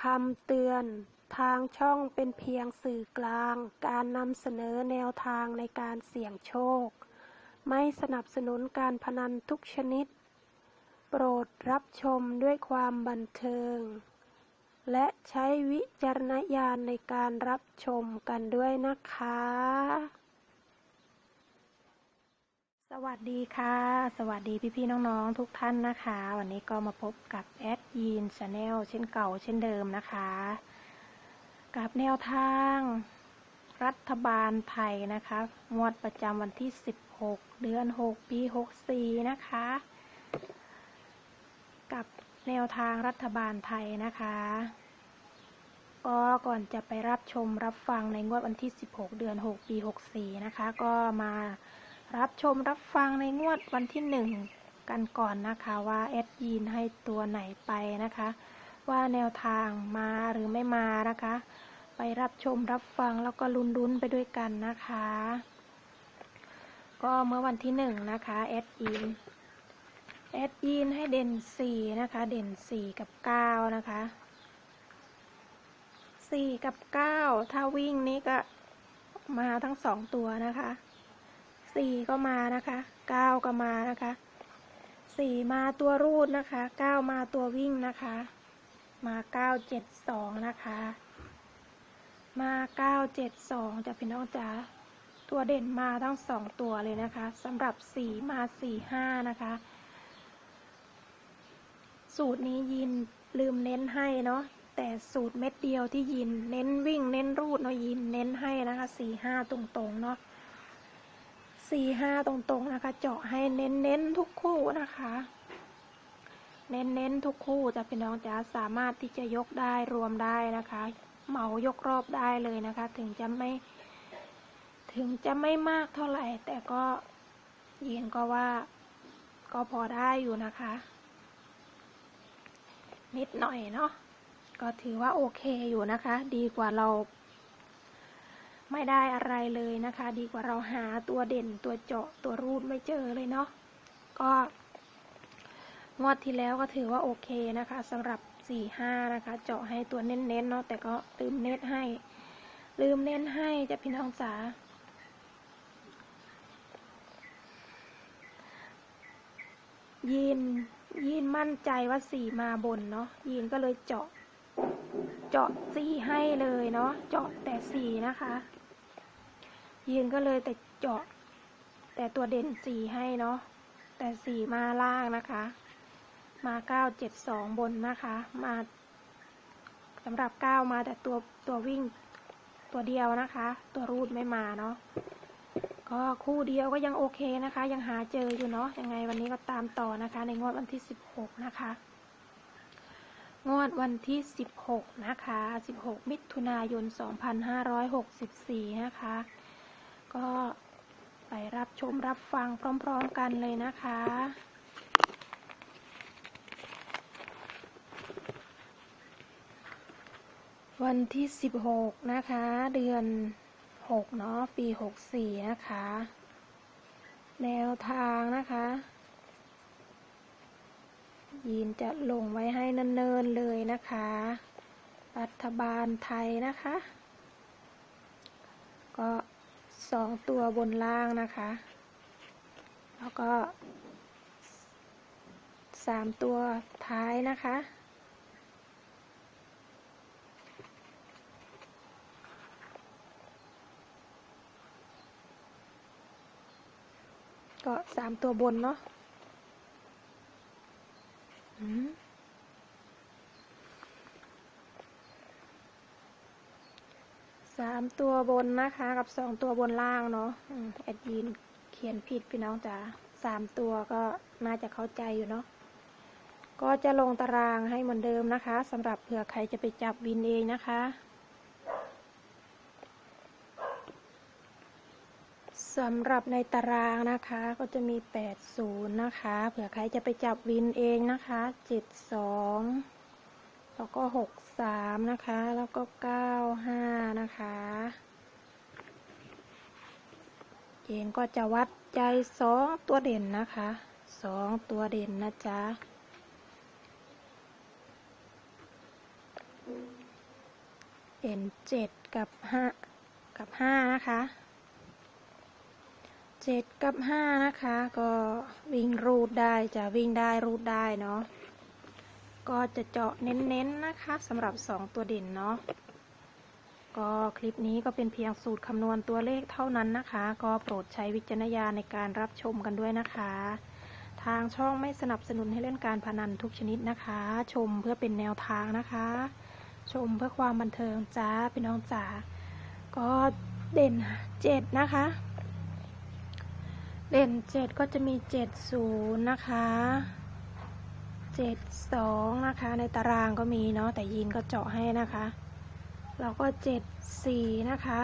คำเตือน ทางช่องเป็นเพียงสื่อกลาง การนำเสนอแนวทางในการเสี่ยงโชค ไม่สนับสนุนการพนันทุกชนิด โปรดรับชมด้วยความบันเทิง และใช้วิจารณญาณในการรับชมกันด้วยนะคะ สวัสดีค่ะ สวัสดีพี่ๆน้องๆทุกท่านนะคะ วันนี้ก็มาพบกับแอดยีนชาแนลเช่นเก่าเช่นเดิมนะคะ กับแนวทาง รัฐบาลไทยนะคะงวดประจำวันที่ 16 เดือน 6 ปี 64 นะคะ กับแนวทางรัฐบาลไทยนะคะ ก็ก่อนจะไปรับชมรับฟังในงวดวันที่ 16 เดือน 6 ปี 64 นะคะ ก็มา รับชมรับฟังในงวดวันที่1กันก่อนนะคะว่าแอดยีนให้ตัวไหนไปนะคะ ว่าแนวทางมาหรือไม่มานะคะ ไปรับชมรับฟังแล้วก็ลุ้นๆไปด้วยกันนะคะ ก็เมื่อวันที่หนึ่งนะคะแอดยีนแอดยีนให้เด่นสี่นะคะ เด่นสี่กับเก้านะคะสี่กับเก้าถ้าวิ่งนี้ก็มาทั้งสองตัวนะคะ สี่ก็มานะคะเก้าก็มานะคะสี่มาตัวรูดนะคะเก้ามาตัววิ่งนะคะ มาเก้าเจ็ดสองนะคะ มาเก้าเจ็ดสองจะพี่น้องจ๋าตัวเด่นมาทั้งสองตัวเลยนะคะสำหรับสี่มาสี่ห้านะคะ สูตรนี้ยินลืมเน้นให้เนาะแต่สูตรเม็ดเดียวที่ยินเน้นวิ่งเน้นรูดเนาะยินเน้นให้นะคะสี่ห้าตรงๆเนาะ สี่ห้าตรงๆนะคะ เจาะให้เน้นๆทุกคู่นะคะ เน้นๆทุกคู่จะพี่น้องจ๋าสามารถที่จะยกได้รวมได้นะคะ เหมายกรอบได้เลยนะคะ ถึงจะไม่ ถึงจะไม่มากเท่าไหร่ แต่ก็ยินก็ว่า ก็พอได้อยู่นะคะ นิดหน่อยเนาะก็ถือว่าโอเคอยู่นะคะ ดีกว่าเรา ไม่ได้อะไรเลยนะคะ ดีกว่าเราหาตัวเด่นตัวเจาะตัวรูดไม่เจอเลยเนาะก็งวดที่แล้วก็ถือว่าโอเคนะคะสำหรับสี่ห้านะคะ เจาะให้ตัวเน้นๆเนาะแต่ก็ลืมเน้นให้ ลืมเน้นให้จะพี่น้องจ๋ายีนยีนมั่นใจว่าสี่มาบนเนาะยีนก็เลยเจาะ เจาะสี่ให้เลยเนาะเจาะแต่สี่นะคะยีนก็เลยแต่เจาะ แต่ตัวเด่นสี่ให้เนาะแต่สี่มาล่างนะคะ มาเก้าเจ็ดสองบนนะคะ มาสำหรับเก้ามาแต่ตัวตัววิ่งตัวเดียวนะคะ ตัวรูดไม่มาเนาะก็คู่เดียวก็ยังโอเคนะคะ ยังหาเจออยู่เนาะยังไงวันนี้ก็ตามต่อนะคะ ในงวดวันที่สิบหกนะคะ งวดวันที่ 16 นะคะ 16 มิถุนายน 2564 นะคะ ก็ไปรับชมรับฟังพร้อมๆกันเลยนะคะวันที่ 16 นะคะ เดือน 6 เนาะ ปี 64 นะคะ แนวทางนะคะ ยีนจะลงไว้ให้เนินๆเลยนะคะ รัฐบาลไทยนะคะ ก็สองตัวบนล่างนะคะ แล้วก็สามตัวท้ายนะคะก็สามตัวบนเนาะ อืมสาม ตัวบนนะคะ กับสองตัวบนล่างเนาะอืมแอดยินเขียนผิดพี่น้องจ๋าสามตัวก็น่าจะเข้าใจอยู่เนาะก็จะลงตารางให้เหมือนเดิมนะคะสำหรับเผื่อใครจะไปจับวินเองนะคะ สำหรับในตารางนะคะก็จะมี 80 นะคะ เผื่อใครจะไปจับวินเองนะคะ 72 แล้วก็63นะคะ แล้วก็95นะคะ เจนก็จะวัดใจ2ตัวเด่นนะคะ2ตัวเด่นนะจ๊ะเด่นเจ็ดกับห้ากับห้านะคะเจ็ดกับห้านะคะ ก็วิ่งรูดได้จะวิ่งได้รูดได้เนาะ ก็จะเจาะเน้นๆนะคะสำหรับสองตัวเด่นเนาะก็คลิปนี้ก็เป็นเพียงสูตรคำนวณตัวเลขเท่านั้นนะคะ ก็โปรดใช้วิจารณญาณในการรับชมกันด้วยนะคะ ทางช่องไม่สนับสนุนให้เล่นการพนันทุกชนิดนะคะ ชมเพื่อเป็นแนวทางนะคะ ชมเพื่อความบันเทิงจ้าพี่น้องจ๋าก็เด่นเจ็ดนะคะ เด่นเจ็ดก็จะมีเจ็ดศูนย์นะคะ เจ็ดสองนะคะ ในตารางก็มีเนาะแต่ยีนก็เจาะให้นะคะแล้วก็เจ็ดสี่นะคะ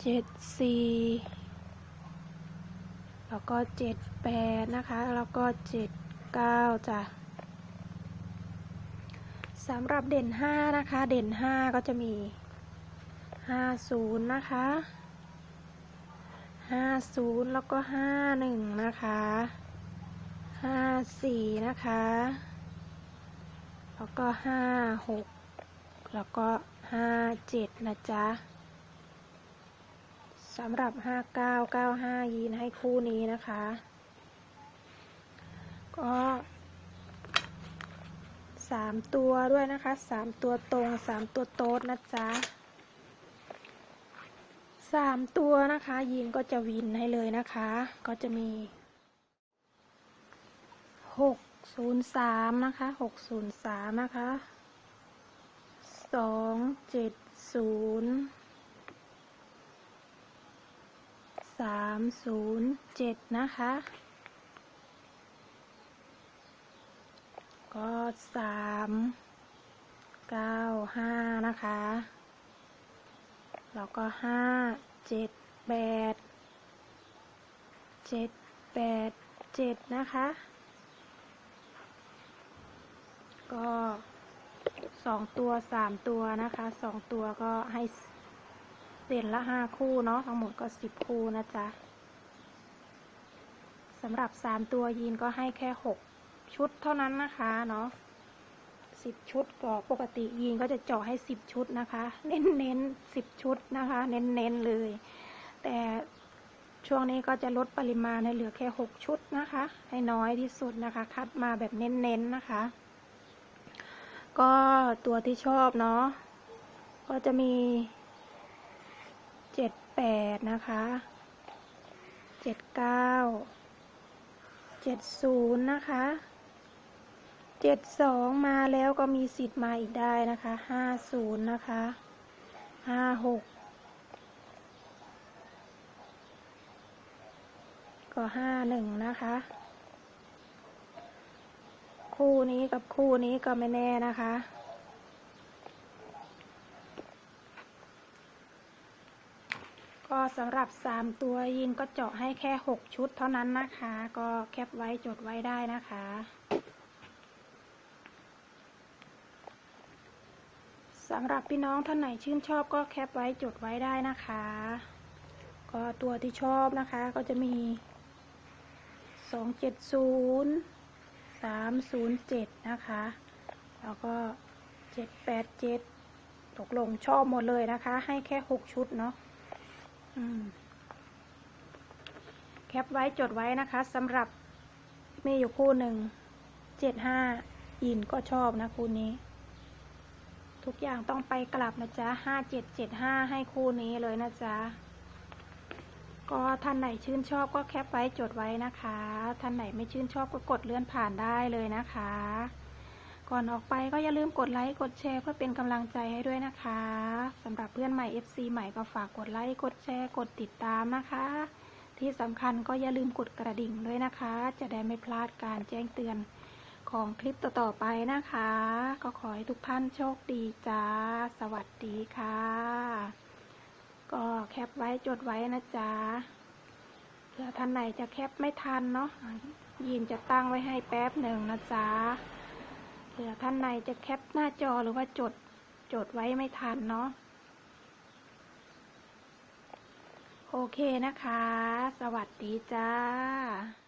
เจ็ดสี่แล้วก็เจ็ดแปดนะคะ แล้วก็เจ็ดเก้าจ้ะสำหรับเด่นห้านะคะ เด่นห้าก็จะมีห้าศูนย์นะคะ ห้าศูนย์แล้วก็ห้าหนึ่งนะคะห้าสี่นะคะ แล้วก็ห้าหกแล้วก็ห้าเจ็ดนะจ๊ะสำหรับห้าเก้าเก้าห้ายีนให้คู่นี้นะคะ ก็สามตัวด้วยนะคะสามตัวตรงสามตัวโต๊ดนะจ๊ะ สามตัวนะคะยีนก็จะวินให้เลยนะคะ ก็จะมีหกศูนย์สามนะคะหกศูนย์สามนะคะสองเจ็ดศูนย์สามศูนย์เจ็ดนะคะ ก็สามเก้าห้านะคะ แล้วก็ห้าเจ็ดแปดเจ็ดแปดเจ็ดนะคะ ก็สองตัวสามตัวนะคะสองตัวก็ให้เด่นละห้าคู่เนาะทั้งหมดก็สิบคู่นะจ๊ะสำหรับสามตัวยีนก็ให้แค่หกชุดเท่านั้นนะคะเนาะ สิบชุดก็ปกติยีนก็จะเจาะให้สิบชุดนะคะ เน้นเน้นสิบชุดนะคะ เน้นเน้นเลย แต่ช่วงนี้ก็จะลดปริมาณให้เหลือแค่หกชุดนะคะ ให้น้อยที่สุดนะคะ คัดมาแบบเน้นเน้นนะคะ ก็ตัวที่ชอบเนาะก็จะมีเจ็ดแปดนะคะเจ็ดเก้าเจ็ดศูนย์นะคะ เจ็ดสองมาแล้วก็มีสิทธิ์มาอีกได้นะคะห้าศูนย์นะคะห้าหกก็ห้าหนึ่งนะคะ คู่นี้กับคู่นี้ก็ไม่แน่นะคะก็สำหรับ 3 ตัวยินก็เจาะให้แค่ 6 ชุดเท่านั้นนะคะ ก็แคปไว้จดไว้ได้นะคะ สำหรับพี่น้องท่านไหนชื่นชอบก็แคปไว้จดไว้ได้นะคะ ก็ตัวที่ชอบนะคะก็จะมี 270 307 นะคะ แล้วก็ 787 ตกลงชอบหมดเลยนะคะ ให้แค่ 6 ชุดเนาะแคปไว้จดไว้นะคะสำหรับมีอยู่คู่หนึ่งเจ็ดห้าอินก็ชอบนะคู่นี้ ทุกอย่างต้องไปกลับนะจ๊ะห้าเจ็ดเจ็ดห้าให้คู่นี้เลยนะจ๊ะ ก็ท่านไหนชื่นชอบก็แคปไว้จดไว้นะคะ ท่านไหนไม่ชื่นชอบก็กดเลื่อนผ่านได้เลยนะคะ ก่อนออกไปก็อย่าลืมกดไลค์ กดแชร์เพื่อเป็นกำลังใจให้ด้วยนะคะสำหรับเพื่อนใหม่ FC ใหม่ก็ฝากกดไลค์ กดแชร์ กดติดตามนะคะ ที่สำคัญก็อย่าลืมกดกระดิ่งด้วยนะคะ จะได้ไม่พลาดการแจ้งเตือน ของคลิปต่อๆไปนะคะ ก็ขอให้ทุกท่านโชคดีจ้า สวัสดีค่ะ ก็แคปไว้จดไว้นะจ๊ะเผื่อท่านไหนจะแคปไม่ทันเนาะยินจะตั้งไว้ให้แป๊บหนึ่งนะจ๊ะเผื่อท่านไหนจะแคปหน้าจอหรือว่าจดจดไว้ไม่ทันเนาะโอเคนะคะ สวัสดีจ้า